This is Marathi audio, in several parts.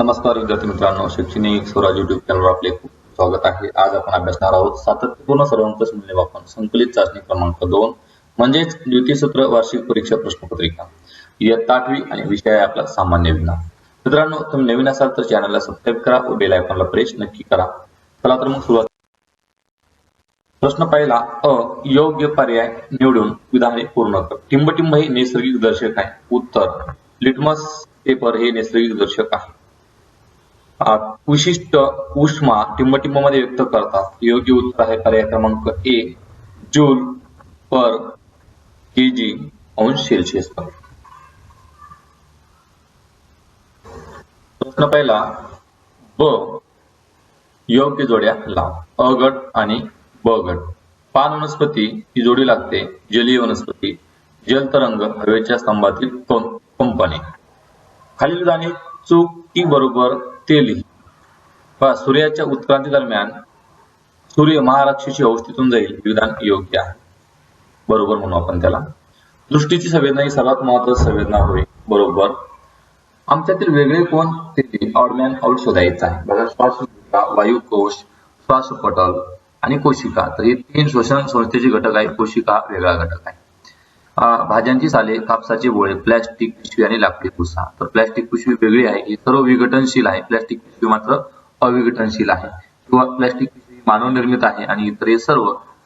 नमस्कार विद्यार्थी मित्रांनो शैक्षणिक स्वराज युट्यूब चॅनलवर आपले खूप स्वागत आहे. आज आपण अभ्यासणार आहोत सातत्यपूर्ण सर्वांकस मूल्यमापन संकलित चाचणी क्रमांक दोन म्हणजेच द्वितीय सत्र वार्षिक परीक्षा प्रश्नपत्रिका. इयत्ता आठवी आणि विषय आहे आपला सामान्य विज्ञान. मित्रांनो तुम्ही नवीन असाल तर चॅनलला सबस्क्राईब करा व बेल आयकॉनला प्रेस नक्की करा. चला तर मग सुरुवात. प्रश्न पहिला अ योग्य पर्याय निवडून विधाने पूर्ण कर. टिंबटिंब हे नैसर्गिक दर्शक आहे. उत्तर लिटमस पेपर हे नैसर्गिक दर्शक आहे. विशिष्ट उष्मा टिंबटिंबमध्ये व्यक्त करतात. योग्य उत्तर आहे पर्याय क्रमांक ए जूल पर के जी अंश सेल्सिअस. प्रश्न पहिला ब योग्य जोड्या लाव. अ गट आणि ब गट. पान वनस्पती ही जोडी लागते. जलीय वनस्पती. जलतरंग हवेच्या स्तंभातील कंपने. खालील जाणे चूक टी बरोबर ते लिही पहा सूर्याच्या उत्क्रांती दरम्यान सूर्य महाराक्षीची अवस्थेतून जाईल विधान योग्य आहे. बरोबर म्हणू आपण त्याला. दृष्टीची संवेदना ही सर्वात महत्वाची संवेदना होय. बरोबर. आमच्यातील वेगळे कोण? ते ऑडमॅन आउट शोधायचं आहे. बघा श्वासनलिका वायुकोश श्वासपटल आणि कोशिका. तर हे तीन श्वसन संस्थेचे घटक आहे कोशिका वेगळा घटक आहे. भाज्यांची साले कापसाचे गोळे प्लॅस्टिक पिशवी आणि लाकडी भुसा तर प्लॅस्टिक पिशवी वेगळी आहे ही सर्व विघटनशील आहे. प्लॅस्टिक पिशवी मात्र अविघटनशील आहे. किंवा प्लॅस्टिक पिशवी मानवनिर्मित आहे आणि इतर हे सर्व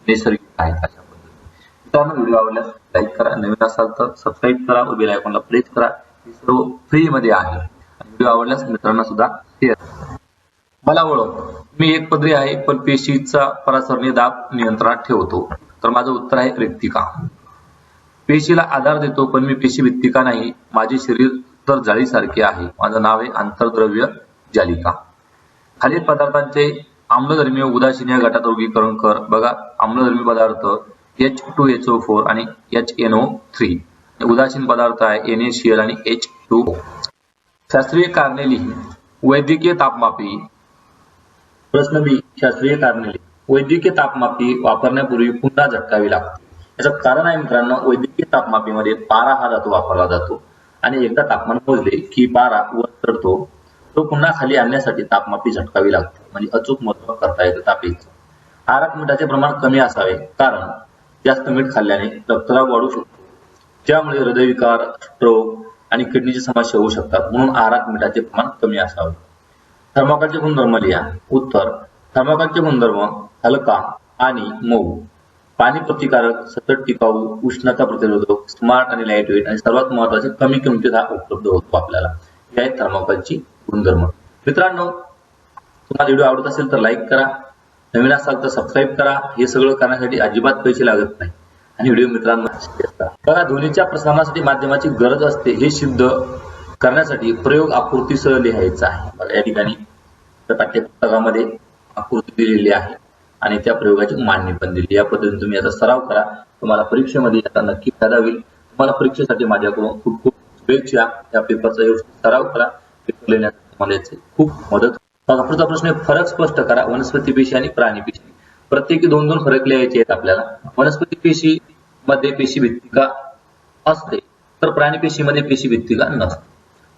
नैसर्गिक आहेत अशा पद्धतीने. मित्रांनो व्हिडिओ आवडल्यास लाईक करा. नवीन असाल तर सबस्क्राईब करा व बेल आयकॉनला प्रेस करा. हे सर्व फ्री मध्ये आहे व्हिडिओ आवडल्यास मित्रांना सुद्धा शेअर मला ओळख. मी एक पदरी आहे पण पेशीचा परासरणी दाब नियंत्रणात ठेवतो. तर माझं उत्तर आहे रिक्तिका. पेशीला आधार देतो पण मी पेशी भित्तिका नाही. माझे शरीर तर जाळीसारखे आहे. माझं नाव आहे आंतरद्रव्य जालिका. खालील पदार्थांचे आम्लधर्मी उदासीन या गटात वर्गीकरण कर. बघा आम्लधर्मी पदार्थ H two H O four आणि एच एन ओ थ्री उदासीन पदार्थ आहे एन सी एल आणि एच टू शास्त्रीय कारणे लिही. वैद्यकीय तापमापी. प्रश्न बी. शास्त्रीय कारणे लिही. वैद्यकीय तापमापी वापरण्यापूर्वी पुन्हा झटकावी लागते. याचं कारण आहे मित्रांनो वैद्यकीय तापमापीमध्ये पारा हा धातू वापरला जातो. आणि एकदा तापमान मोजले की पारा वर चढतो तो पुन्हा खाली आणण्यासाठी तापमापी झटकावी लागते. म्हणजे अचूक मोजमाप करता येतं तापीचं. आहारात मिठाचे प्रमाण कमी असावे कारण जास्त मीठ खाल्ल्याने रक्तदाब वाढू शकतो. त्यामुळे हृदयविकार स्ट्रोक आणि किडनीची समस्या होऊ शकतात. म्हणून आहारात मिठाचे प्रमाण कमी असावे. थर्माकाचे गुणधर्म लिहा. उत्तर थर्माकाचे गुणधर्म हलका आणि मऊ. पाणी प्रतिकारक सतत टिकाऊ उष्णता प्रतिरोधक स्मार्ट आणि लाइट वेट आणि सर्वात महत्त्वाचे कमी किमतीत हा उपलब्ध होतो आपल्याला. हे आहेत थर्माकोलची गुणधर्म. मित्रांनो तुम्हाला व्हिडिओ आवडत असेल तर लाईक करा. नवीन असाल तर सबस्क्राईब करा. हे सगळं करण्यासाठी अजिबात पैसे लागत नाही. आणि व्हिडिओ मित्रांना बघा ध्वनीच्या प्रसारणासाठी माध्यमाची गरज असते हे सिद्ध करण्यासाठी प्रयोग आकृतीसह लिहायचा आहे. या ठिकाणी पाठ्यपुस्तकामध्ये आकृती दिलेली आहे. आणि त्या प्रयोगाची मांडणी पण दिली. या पद्धतीने तुम्ही याचा सराव करा. तुम्हाला परीक्षेमध्ये याचा नक्की फायदा होईल. तुम्हाला परीक्षेसाठी माझ्याकडून खूप खूप शुभेच्छा. या पेपरचा व्यवस्थित सराव करा. पेपर लिहिण्यात तुम्हाला याची खूप मदत पुढचा प्रश्न आहे, फरक स्पष्ट करा. वनस्पती पेशी आणि प्राणी पेशी. प्रत्येकी दोन दोन फरक लिहायचे आहेत आपल्याला. वनस्पती पेशी मध्ये पेशी भित्तिका असते तर प्राणी पेशीमध्ये पेशी भित्तिका नसते.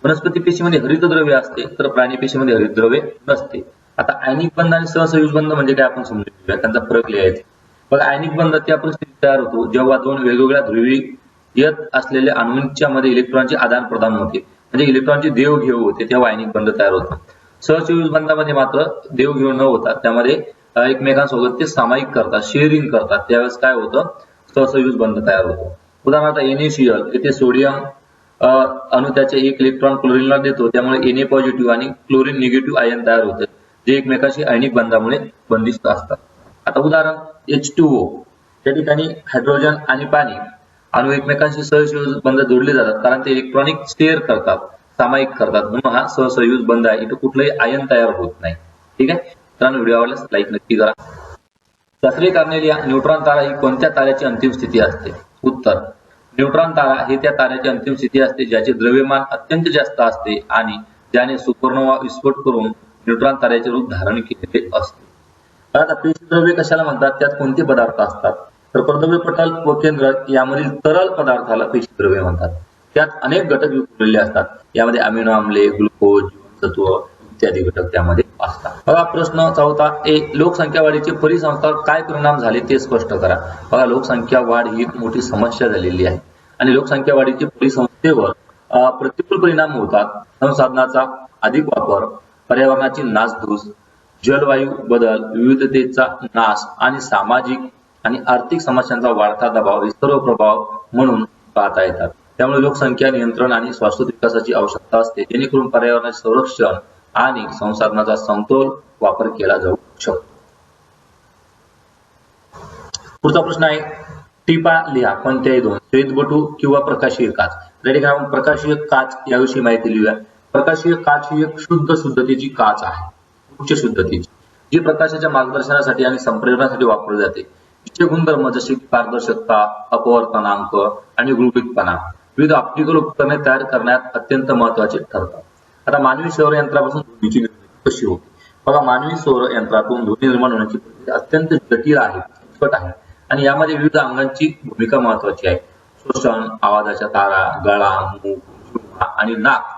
वनस्पती पेशीमध्ये हरितद्रव्य असते तर प्राणी पेशीमध्ये हरितद्रव्य नसते. आता आयनिक बंध आणि सहसंयुज बंध म्हणजे काय आपण समजून घेऊया त्यांचा फरक लिहायचा. मग आयनिक बंध त्या परिस्थितीत तयार होतो जेव्हा दोन वेगवेगळ्या ध्रुवी येत असलेल्या अणूंच्या मध्ये इलेक्ट्रॉनचे आदान प्रदान होते. म्हणजे इलेक्ट्रॉनची देवघेव होते तेव्हा आयनिक बंध तयार होतो. सहसंयुज बंधामध्ये मात्र देवघेव न होता त्यामध्ये एकमेकांसोबत ते सामायिक करतात शेअरिंग करतात. त्यावेळेस काय होतं? सहसंयुज बंध तयार होतो. उदाहरणार्थ एनएसीएल येथे सोडियम अणु अणू त्याचे एक इलेक्ट्रॉन क्लोरीनला देतो त्यामुळे Na पॉझिटिव्ह आणि क्लोरीन निगेटिव्ह आयन तयार होते. जे एकमेकाशी आयनिक बंधामुळे बंदिस्त असतात. आता उदाहरण एच टू ओ त्या ठिकाणी हायड्रोजन आणि पाणी अणू एकमेकांशी सहसयुज बंध जोडले जातात कारण ते इलेक्ट्रॉनिक शेअर करतात सामायिक करतात. म्हणून हा सहसयुज बंध आहे. इथं कुठलंही आयन तयार होत नाही. ठीक आहे? मित्रांनो व्हिडिओ आवडल्यास लाईक नक्की करा. शास्त्रीय कारणे न्यूट्रॉन तारा ही कोणत्या ताऱ्याची अंतिम स्थिती असते? उत्तर न्यूट्रॉन तारा हे त्या ताऱ्याची अंतिम स्थिती असते ज्याचे द्रव्यमान अत्यंत जास्त असते आणि ज्याने सुपरनोवा विस्फोट करून न्यूट्रॉन ताऱ्याचे रूप धारण केलेले असते. आता पेशीद्रव्य कशाला म्हणतात? त्यात कोणते पदार्थ असतात? तर परद्रव्य पटल व केंद्र यामधील तरल पदार्थाला पेशी द्रव्य म्हणतात. त्यात अनेक घटक विखुरलेले असतात. यामध्ये अमिनो आम्ले ग्लुकोज जीवनसत्व इत्यादी घटक त्यामध्ये असतात. बघा प्रश्न चौथा ए लोकसंख्या वाढीचे परिसंस्थावर काय परिणाम झाले ते स्पष्ट करा. बघा लोकसंख्या वाढ ही एक मोठी समस्या झालेली आहे. आणि लोकसंख्या वाढीचे परिसंस्थेवर प्रतिकूल परिणाम होतात. संसाधनाचा अधिक वापर पर्यावरणाची नासधूस जलवायू बदल विविधतेचा नाश आणि सामाजिक आणि आर्थिक समस्यांचा वाढता दबाव हे सर्व प्रभाव म्हणून पाहता येतात. त्यामुळे लोकसंख्या नियंत्रण आणि शाश्वत विकासाची आवश्यकता असते. जेणेकरून पर्यावरणाचे संरक्षण आणि संसाधनाचा समतोल वापर केला जाऊ शकतो. पुढचा प्रश्न आहे टिपा लिहा कोणत्याही दोन श्वेतबटू किंवा प्रकाशीय काच. या ठिकाणी प्रकाशीय काच याविषयी माहिती लिहूया. प्रकाशीय काच ही एक शुद्ध शुद्धतेची काच आहे. उच्च शुद्धतेची. जी प्रकाशाच्या मार्गदर्शनासाठी आणि संप्रेरणासाठी वापरली जाते. तिचे गुणधर्म जसे की पारदर्शकता अपवर्तनांक आणि गुळगुळीतपणा विविध ऑप्टिकल उपकरणे तयार करण्यात अत्यंत महत्त्वाचे ठरतात. आता मानवी सौर यंत्रापासून ध्वनीची निर्मिती कशी होते? बघा मानवी सौर यंत्रातून ध्वनी निर्माण होण्याची प्रक्रिया अत्यंत जटिल आहे किचकट आहे आणि यामध्ये विविध अंगांची भूमिका महत्वाची आहे. श्वसन आवाजाच्या तारा गळा मूग आणि नाक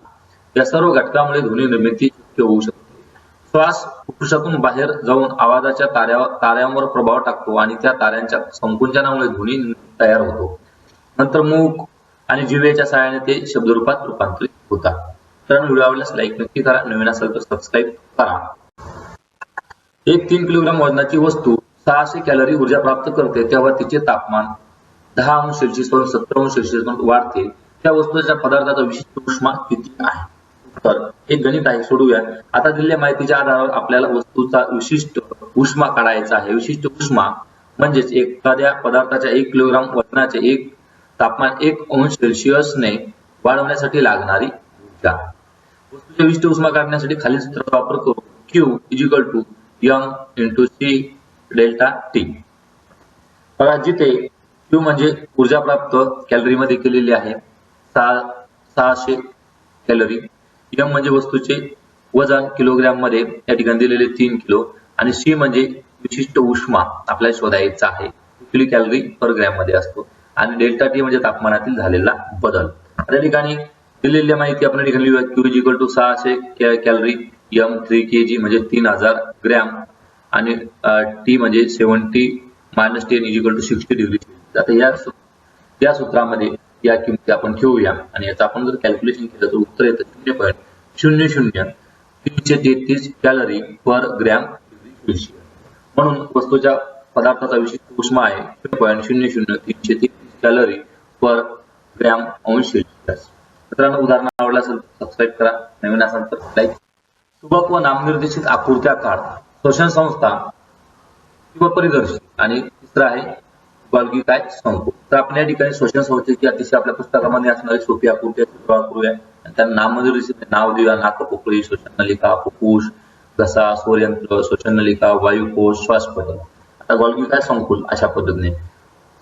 या सर्व घटकामुळे ध्वनी निर्मिती होऊ शकते. श्वास फुफ्फुसातून बाहेर जाऊन आवाजाच्या ताऱ्या ताऱ्यांवर प्रभाव टाकतो आणि त्या ताऱ्यांच्या संकुंचनामुळे ध्वनी तयार होतो. नंतर मूक आणि जिव्याच्या सहाय्याने ते शब्दरूपात रूपांतरित होतात. तर व्हिडिओ आवडल्यास लाईक नक्की करा. नवीन असेल तर सबस्क्राईब करा. एक तीन किलोग्राम वजनाची वस्तू सहाशे कॅलरी ऊर्जा प्राप्त करते. तेव्हा तिचे तापमान दहा अंश सेल्सिअसपासून सत्तर अंश सेल्सिअस वाढते. त्या वस्तूच्या पदार्थाचा विशिष्ट उष्मा किती आहे? तर एक गणित आहे सोडूया. आता दिलेल्या माहितीच्या आधारावर आपल्याला वस्तूचा विशिष्ट उष्मा काढायचा आहे. विशिष्ट उष्मा म्हणजेच एखाद्या पदार्थाच्या एक किलोग्राम वजनाचे एक तापमान एक अंश सेल्सिअसने वाढवण्यासाठी लागणारी ऊर्जा. वस्तूचे विशिष्ट उष्मा काढण्यासाठी खालील सूत्राचा वापर करू क्यू इजिकल टू यंग इंटू सी डेल्टा टी बघा जिथे क्यू म्हणजे ऊर्जा प्राप्त कॅलरीमध्ये केलेली आहे सहा सहाशे कॅलरी एम म्हणजे वस्तूचे वजन किलोग्रॅममध्ये या ठिकाणी दिलेले तीन किलो. आणि सी म्हणजे विशिष्ट उष्मा आपल्याला शोधायचा आहे. किलो कॅलरी पर ग्रॅममध्ये असतो. आणि डेल्टा टी म्हणजे तापमानातील झालेला बदल. त्या ठिकाणी दिलेली माहिती आपण ठिकाणी लिहूया. क्यू इक्वल टू सहाशे calorie M three K G म्हणजे तीन हजार ग्रॅम. आणि टी म्हणजे seventy minus ten equal to sixty degree आता या या सूत्रामध्ये या किमती आपण ठेवूया. आणि याचं आपण जर कॅल्क्युलेशन केलं तर उत्तर येतं शून्य पॉईंट शून्य शून्य तीनशे तेहतीस calorie per gram degree Celsius म्हणून वस्तूच्या पदार्थाचा विशिष्ट उष्मा आहे. शून्य पॉईंट शून्य शून्य तीनशे तेहतीस कॅलरी पर ग्रॅम अंश सेल्सिअस. मित्रांनो उदाहरण आवडलं असेल सबस्क्राईब करा. नवीन असाल तर लाईक सुबक व नामनिर्देशित आकृत्या काढ. शोषण संस्था किंवा परिदर्शी आणि तिसरा आहे गॉल्गी काय संकुल तर आपण या ठिकाणी शोषण संस्थेची अतिशय आपल्या पुस्तकामध्ये असणारी सोपी आकृती चित्र करूया. त्यांना नामनिर्देशित नाव देऊया नाकपोकळी शोषण नलिका फुफ्फुस घसा नलिका वायुकोश श्वासपटल आता संकुल अशा पद्धतीने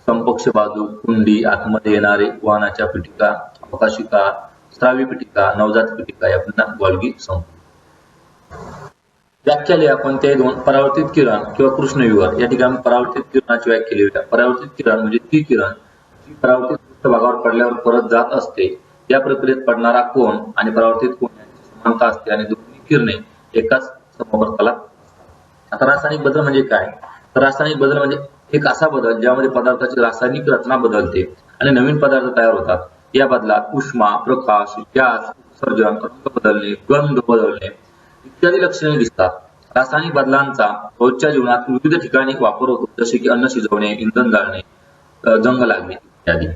संपक्ष बाजू कुंडी आतमध्ये येणारे वाहनाच्या पिटिका अवकाशिका स्रावी पिटिका नवजात पिटिका या पुन्हा गॉल्गी संकुल व्याख्या लिहा कोणत्याही दोन परावर्तित किरण किंवा कृष्णविवर या ठिकाणी परावर्तित किरणाची व्याख्या परावर्तित किरण म्हणजे ती किरण जी परावर्तित पृष्ठभागावर पडल्यावर परत जात असते या प्रक्रियेत पडणारा कोण आणि परावर्तित कोण यांची समानता असते आणि दोन्ही किरणे एकाच समवर्ताला आता रासायनिक बदल म्हणजे काय? तर रासायनिक बदल म्हणजे एक असा बदल ज्यामध्ये पदार्थाची रासायनिक रचना बदलते आणि नवीन पदार्थ तयार होतात. या बदलात उष्मा प्रकाश गॅस उत्सर्जन रंग बदलणे गंध बदलणे इत्यादी लक्षणे दिसतात. रासायनिक बदलांचा रोजच्या जीवनात विविध ठिकाणी वापर होतो जसे की अन्न शिजवणे इंधन जाळणे जंग लागणे इत्यादी.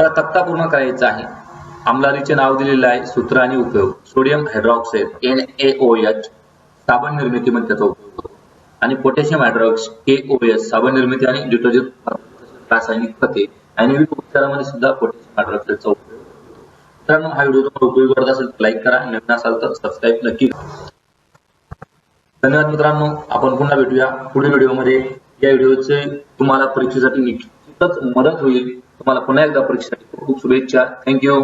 आता तक्ता पूर्ण करायचा आहे. आमलारीचे नाव दिलेलं आहे सूत्र आणि उपयोग. Sodium hydroxide N A O H साबण निर्मितीमध्ये त्याचा उपयोग होतो. आणि पोटॅशियम हायड्रॉक्स के एस साबण निर्मिती आणि डिटर्जंट रासायनिक खते. आणि विविध उपचारामध्ये सुद्धा पोटॅशियम हायड्रॉक्साईडचा उपयोग मित्रांनो हा व्हिडिओ तुम्हाला उपयोग करत असेल तर लाईक करा. नवीन असाल तर सबस्क्राईब नक्की धन्यवाद मित्रांनो. आपण पुन्हा भेटूया पुढील व्हिडिओमध्ये. या व्हिडिओचे तुम्हाला परीक्षेसाठी निश्चितच मदत होईल. तुम्हाला पुन्हा एकदा परीक्षेसाठी खूप खूप शुभेच्छा थँक्यू